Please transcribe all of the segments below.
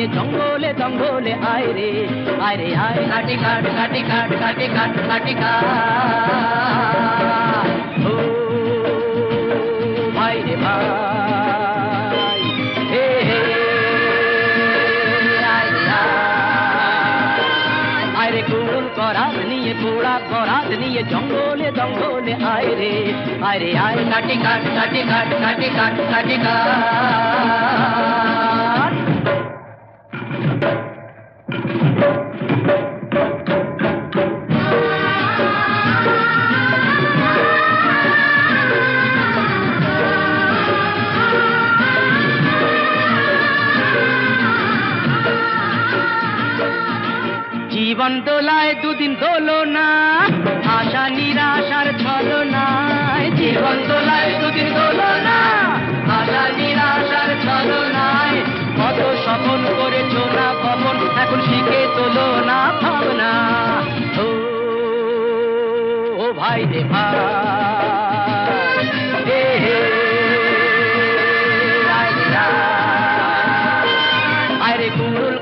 নিয়ে জঙ্গলে জঙ্গলে আয় রে আয় রে আয় কাটি কাট কাটি কাট কাটি কাট কাটি কাট ও ভাই রে ভাই হে হে আয় রে আয় আয় রে কুড়ুল করাত নিয়ে পোড়া বরাত নিয়ে জঙ্গলে জঙ্গলে আয় রে আয় রে আয় কাটি কাট কাটি কাট কাটি কাট কাটি কাট জীবন দোলায় দুদিন দোলো না আশা নিরাশার ছলো না জীবন দোলায় দুদিন দোলো স্বপন করেছ না কখন এখন শিখে তোলো না ভাবনা। ও ভাই রে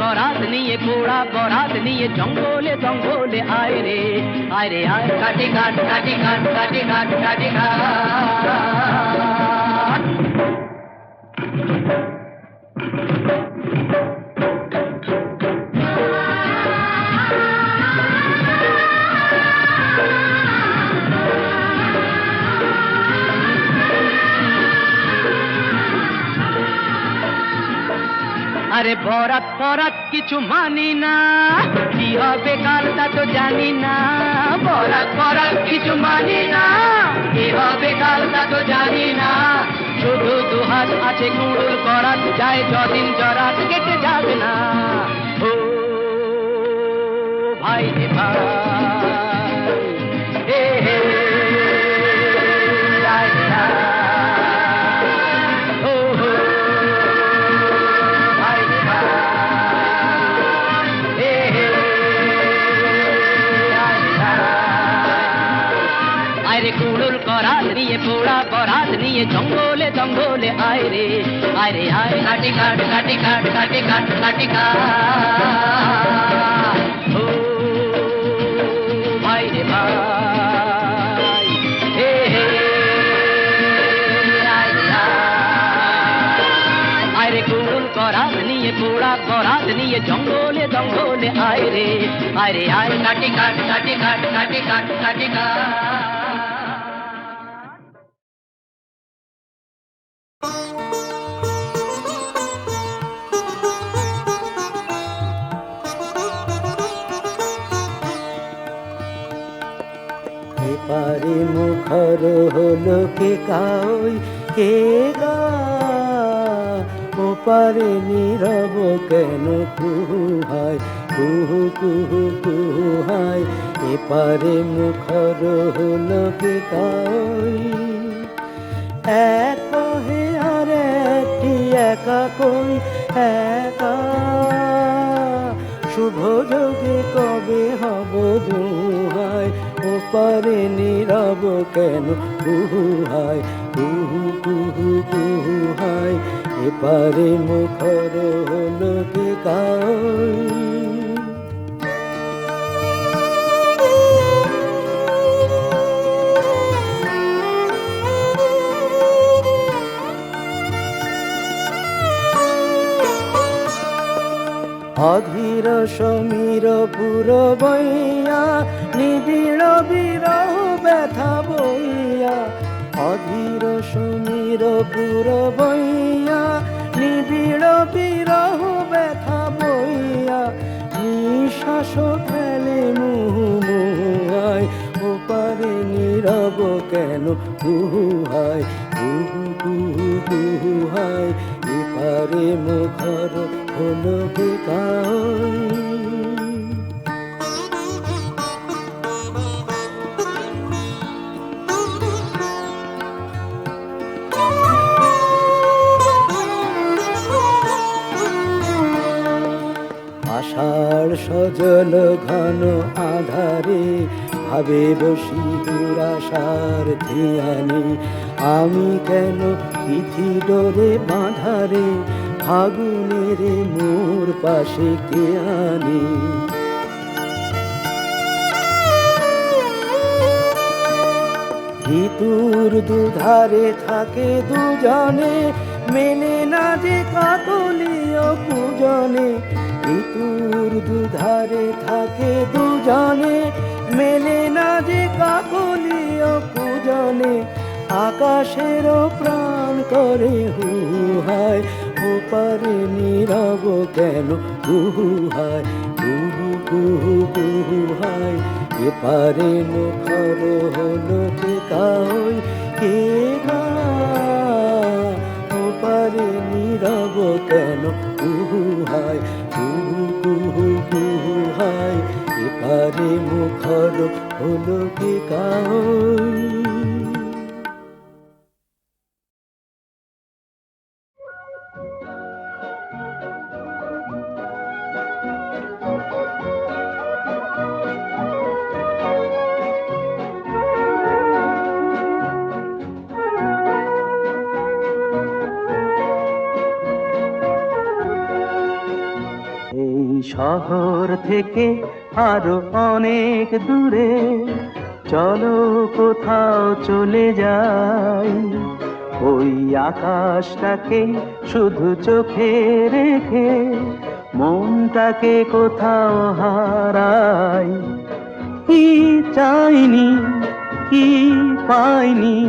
করাত নিয়ে পোড়া বরাত নিয়ে জঙ্গলে জঙ্গলে আয় রে। আয় রে, আয়, কাটি ঘাট কাটি ঘাট কাটি ঘাট, কাটি কাট বরাত কিছু মানি না। কি হবে কাল তা তো জানি না। বরাত বরাত কিছু মানি না। কি হবে কাল তা তো জানি না। শুধু দুহাত আছে কুড়ুল করাত, যায় যদিন জরাত, কেটে যাবে না। জঙ্গলে জঙ্গলে আয় রে আয় রে আয় কাটি কাট কাটি কাট কাটি কাট কাটি কাট ও ভাই রে ভাই করাত নিয়ে পোড়া বরাত নিয়ে জঙ্গলে জঙ্গলে আয় রে আয় রে আয়। কাটি কাট কাটি কাট কাটি কাট কাটি কাট কাউই কে গা? ওপারে নীরব কেন? কুহু হায়, কুহু কুহু হায়, এপারে মুখর হলো কে কাউই? এক হে আর একটি একা কই? একা। শুভ যোগে কবে হব দুহায় ওপারে নীরব কেন? কুহু হায় কুহু কুহু কুহু হায় এপারে মুখর হলো কে কাই অধীর সমীর পুর নিবিড় বিরহ ব্যথা বইয়া, অধীর সুমির পুর বইয়া, নিবিড় বিরহ ব্যথা বইয়া, নিশ্বাস ফেলে মুহুমুহায় ও পারে নীরব কেন গুহায় গুহু গুহু গুহায় এপারে মুখর হলো বিকায় আষাঢ় সজল ঘন আধারে ভাবে বসি দুরাশার ধিয়ানে। আমি কেন তিথি ডোরে বাঁধারে, ফাগুনের মোর পাশে কে আনে? ঋতুর দুধারে থাকে দুজনে, মেলে না যে কাকলীয় পূজনে। ঋতুর দুধারে থাকে দুজনে, মেলে না যে কাকলীয় পূজনে আকাশের প্রাণ করে হুহায় ওপারে নীরব কেন গুহায় গুহু গুহু গুহায় এপারে মুখর হলো কে টেকাই কে ওপারে নীরব কেন গুহায় এপারে মুখর হলো এই শহর থেকে আরও অনেক দূরে। চলো কোথাও চলে যাই। ওই আকাশটাকে শুধু চোখে রেখে মনটাকে কোথাও হারাই। কি চাইনি, কি পাইনি?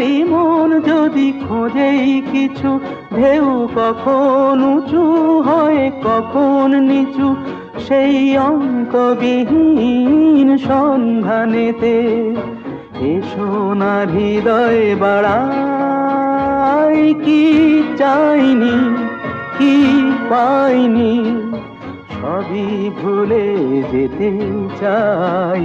ফেরারি মন যদি খোঁজেই কিছু, ঢেউ কখন উঁচু হয়, কখন নিচু, সেই অন্তবিহীন সন্ধানেতে এসো না হৃদয় বাড়াই, কি চাইনি, কি পাইনি, সবই ভুলে যেতে চাই।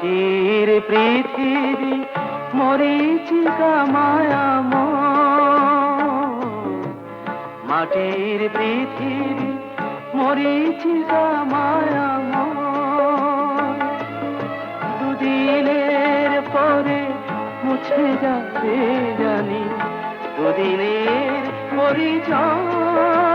মাটির পৃথিবী মরিচিকা মায়াম মাটির পৃথিবী মরিচিকা মায়াম দুদিনের পরে মুছে যাবে জানি, দুদিনের পরিচয়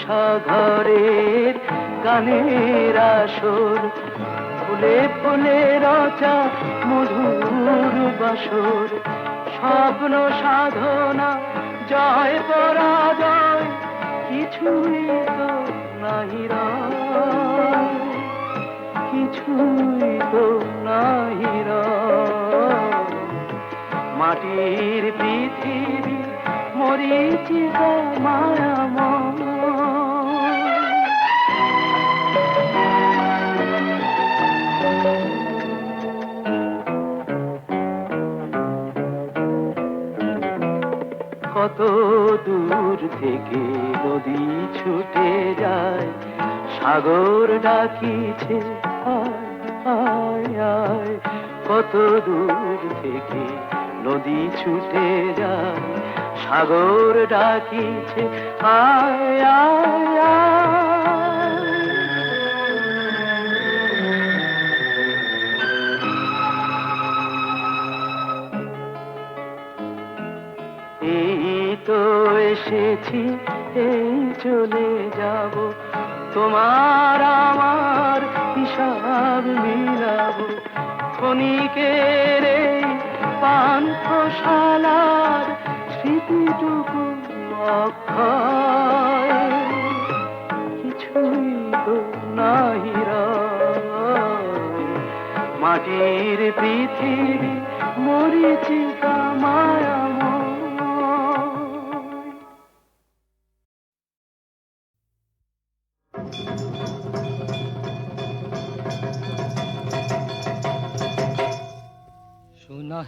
সাগরের গানের আসর, ফুলে ফুলে রচা মধুর বাসর। স্বপ্ন সাধনা, জয় পরাজয়, কিছুই তো নাহি কিছুই তো নাহি। মাটির পৃথিবী মরিচিকা মায়াময়। কত দূর থেকে নদী ছুটে যায়, সাগর ডাকিছে। কত দূর থেকে নদী ছুটে যায়, সাগর ডাকিছে, আয় আয় এসেছি, এই চলে যাব। তোমার আমার হিসাব মিলাবো। ক্ষণিকের এই পান্থশালার স্মৃতিটুকু কিছুই তো নাহি মাটির পৃথিবী মরিচিকা মায়াময়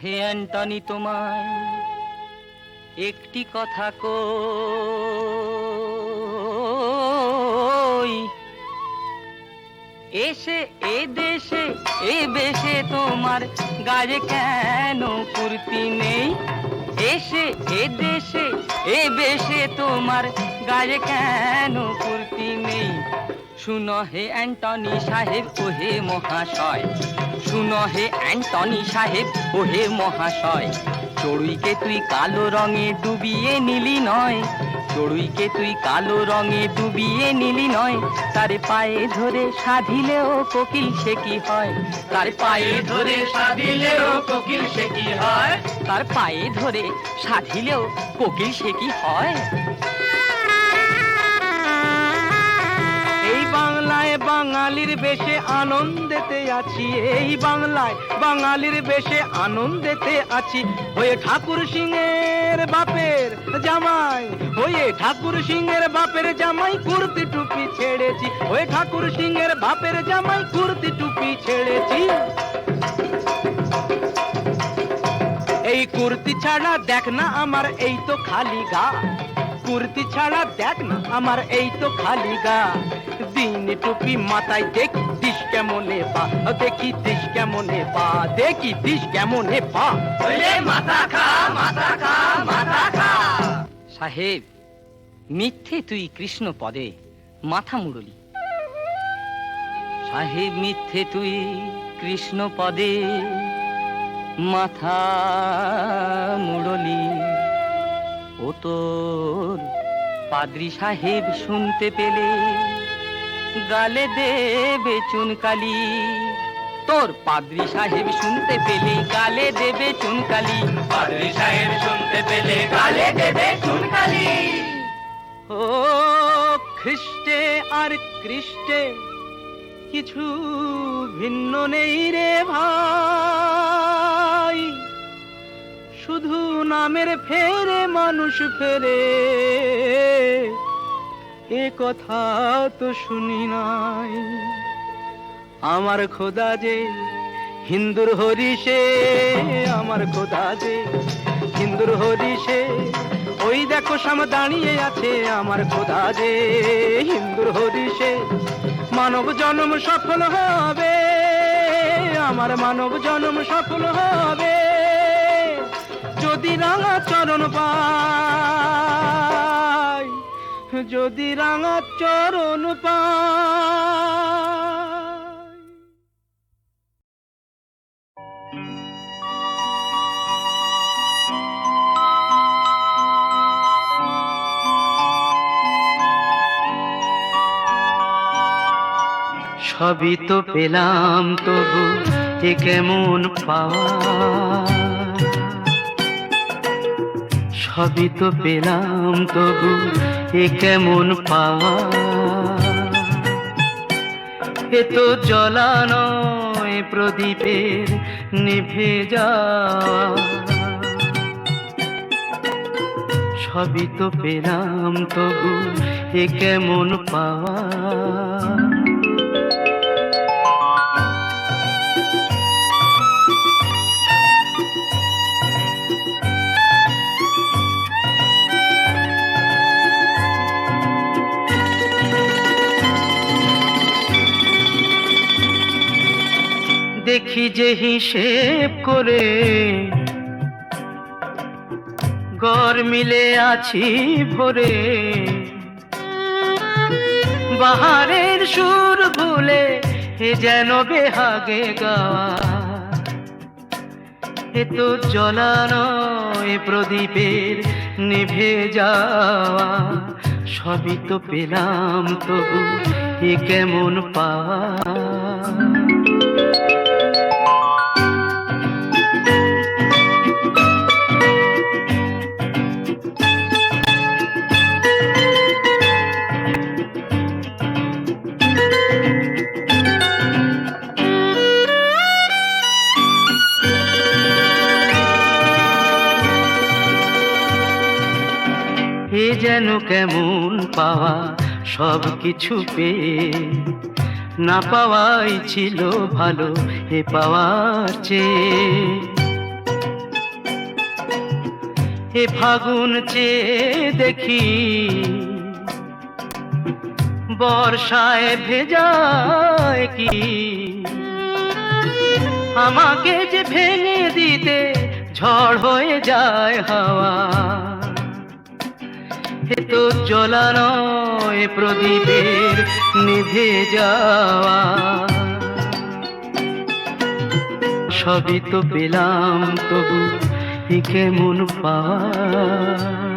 হে অ্যান্টনি তোমায়, একটি কথা কই। এসে, এ দেশে, এ বেশে তোমার গায়ে কেন কুর্তি নেই? এসে, এ দেশে, এ বেশে তোমার গায়ে কেন কুর্তি শুনো হে অ্যান্টনি সাহেব ও হে মহাশয়। শুনো হে অ্যান্টনি সাহেব ও হে মহাশয়। চড়ুইকে তুই কালো রঙে ডুবিয়ে নিলি নয়। চড়ুইকে তুই কালো রঙে ডুবিয়ে নিলি নয়। তার পায়ে ধরে সাধিলেও কোকিল সে কি হয়? তার পায়ে ধরে সাধিলেও কোকিল সে কি হয়? তার পায়ে ধরে সাধিলেও কোকিল সে কি হয়? বাঙালির বেশে আনন্দেতে আছি। এই বাংলায় বাঙালির বেশে আনন্দেতে আছি। হয়ে ঠাকুর সিংহের বাপের জামাই, হয়ে ঠাকুর সিংহের বাপের জামাই কুর্তি টুপি ছেড়েছি। হয়ে ঠাকুর সিংহের বাপের জামাই কুর্তি টুপি ছেড়েছি। এই কুর্তি ছাড়া দেখ না আমার, এই তো খালি গা। কুর্তি ছাড়া দেখ না আমার, এই তো খালি গা। দিন টুপি মাথায় দেখি দিস কেমনে পা? দেখি দিস কেমনে পা? দেখি দিস কেমনে পা? মাথা খা মাথা খা মাথা খা। সাহেব মিথ্যে তুই কৃষ্ণ পদে মাথা মুরলি সাহেব মিথ্যে তুই কৃষ্ণ পদে মাথা মুরলি ও তোর পাদ্রি সাহেব শুনতে পেলে গালে দেবে চুনকালি। তোর পাদ্রি সাহেব শুনতে পেলে গালে দেবে চুনকালি। পাদ্রি সাহেব শুনতে পেলে গালে দেবে চুনকালি। ও খ্রিস্টে আর কৃষ্টে কিছু ভিন্ন নেই রে ভাই। শুধু নামের ফেরে মানুষ ফেরে। এ কথা তো শুনি নাই। আমার খোদা যে হিন্দুর হরিষে, আমার খোদা যে হিন্দুর হরিষে, ওই দেখো সাম দাঁড়িয়ে আছে আমার খোদা যে হিন্দুর হরিষে। মানব জন্ম সফল হবে, আমার মানব জন্ম সফল হবে। যদি রাঙা চরণ পাই যদি রাঙা চরণ পাই সবই তো পেলাম তবু এ কেমন পাওয়া? সবই তো পেলাম তবু এ কেমন পাওয়া? এ তো নয় প্রদীপের নিভে যাওয়া। সবই তো পেলাম তবু এ কেমন পাওয়া? দেখি যে হিসেব করে গড় মিলে আছি ভরে। বাহারের সুর ভুলে এ যেন বেহাগে গাওয়া এ তো জ্বলানো এ প্রদীপের নিভে যাওয়া। সবই তো পেলাম তবু এ কেমন পাওয়া। সব কিছু পেয়ে না পাওয়াই ছিল ভালো, এ পাওয়ার চেয়ে। এ ফাগুন চেয়ে দেখি বর্ষায় ভেজায় কি আমাকে যে ভেঙে দিতে ঝড় হয়ে যায় হাওয়া এ তো জ্বলানো এ প্রদীপের নিভে যাওয়া। সবই তো পেলাম তবু কেমন পাওয়া।